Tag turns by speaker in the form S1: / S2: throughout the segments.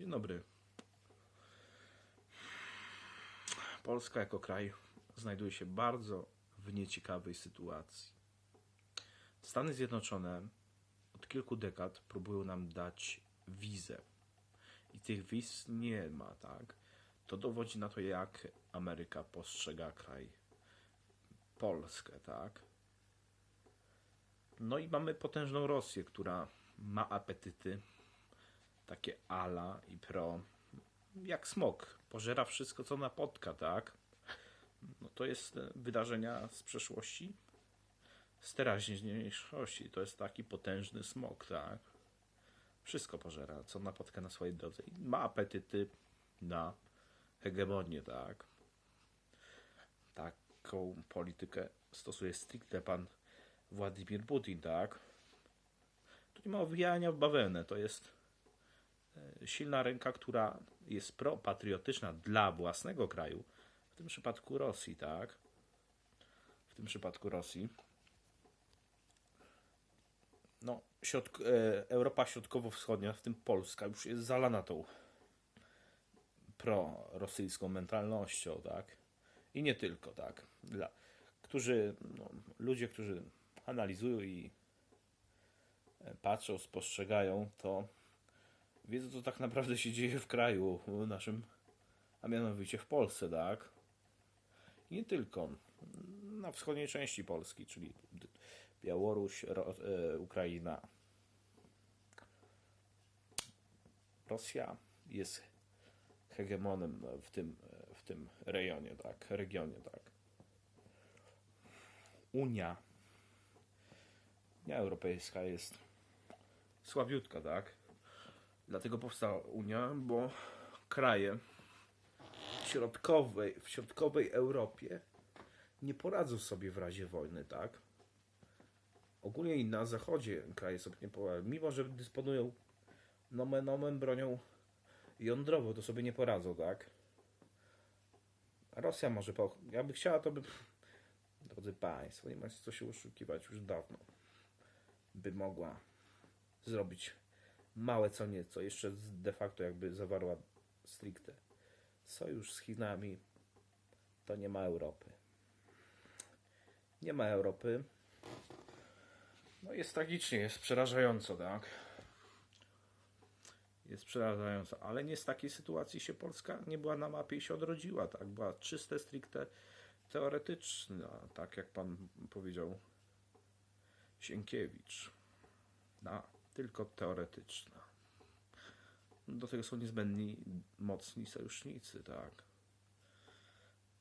S1: Dzień dobry. Polska jako kraj znajduje się bardzo w nieciekawej sytuacji. Stany Zjednoczone od kilku dekad próbują nam dać wizę. I tych wiz nie ma, tak? To dowodzi na to, jak Ameryka postrzega kraj Polskę, tak? No i mamy potężną Rosję, która ma apetyty takie ala i pro, jak smok, pożera wszystko, co napotka, tak? No to jest e, wydarzenia z przeszłości, z teraźniejszości. To jest taki potężny smok, tak? Wszystko pożera, co napotka na swojej drodze. I ma apetyty na hegemonię, tak? Taką politykę stosuje stricte pan Władimir Putin, tak? Tu nie ma owijania w bawełnę, to jest silna ręka, która jest propatriotyczna dla własnego kraju, w tym przypadku Rosji, tak? W tym przypadku Rosji. No, środk- e, Europa Środkowo-Wschodnia, w tym Polska, już jest zalana tą prorosyjską mentalnością, tak? I nie tylko, tak? Dla, którzy, no, ludzie, którzy analizują i e, patrzą, spostrzegają, to wiedzą, co tak naprawdę się dzieje w kraju naszym, a mianowicie w Polsce, tak? I nie tylko. Na wschodniej części Polski, czyli Białoruś, Ro, e, Ukraina. Rosja jest hegemonem w tym, w tym rejonie, tak? Regionie, tak? Unia Unia Europejska jest słabiutka, tak? Dlatego powstała Unia, bo kraje w środkowej, w środkowej Europie nie poradzą sobie w razie wojny, tak? Ogólnie i na zachodzie kraje sobie nie poradzą. Mimo, że dysponują nomen omen bronią jądrową, to sobie nie poradzą, tak? Rosja może po... Jakby chciała, to by... Drodzy Państwo, nie ma co się oszukiwać już dawno. By mogła zrobić małe co nieco, jeszcze de facto jakby zawarła stricte sojusz z Chinami, to nie ma Europy. Nie ma Europy. No jest tragicznie, jest przerażająco, tak? Jest przerażająco, ale nie z takiej sytuacji się Polska nie była na mapie i się odrodziła, tak? Była czyste, stricte teoretyczna, tak jak pan powiedział Sienkiewicz. No, tylko teoretyczna. Do tego są niezbędni mocni sojusznicy, tak?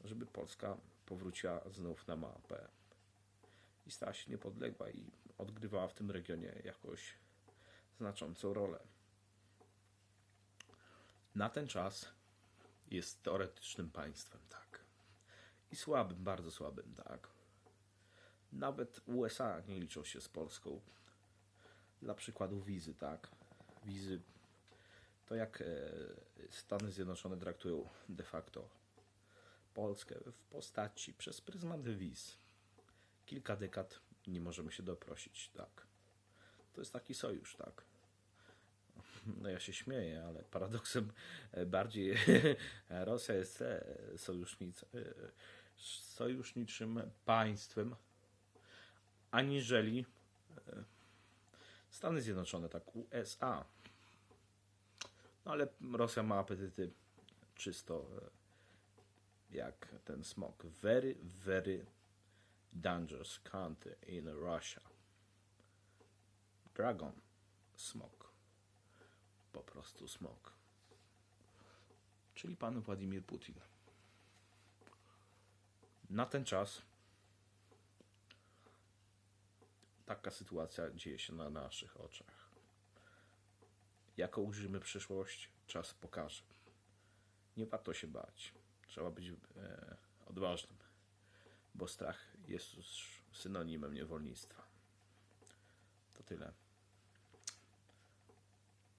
S1: Żeby Polska powróciła znów na mapę i stała się niepodległa i odgrywała w tym regionie jakoś znaczącą rolę. Na ten czas jest teoretycznym państwem, tak. I słabym, bardzo słabym, tak. Nawet USA nie liczą się z Polską. Dla przykładu wizy, tak. Wizy to jak e, Stany Zjednoczone traktują de facto Polskę w postaci przez pryzmat wiz. Kilka dekad nie możemy się doprosić, tak. To jest taki sojusz, tak. No ja się śmieję, ale paradoksem e, bardziej Rosja jest e, sojusznic, sojuszniczym państwem aniżeli Stany Zjednoczone, tak USA. No ale Rosja ma apetyty czysto e, jak ten smok. Very, very dangerous country in Russia. Dragon. Smok. Po prostu smok. Czyli pan Władimir Putin. Na ten czas taka sytuacja dzieje się na naszych oczach. Jaką ujrzymy przyszłość, czas pokaże. Nie warto się bać. Trzeba być e, odważnym, bo strach jest synonimem niewolnictwa. To tyle.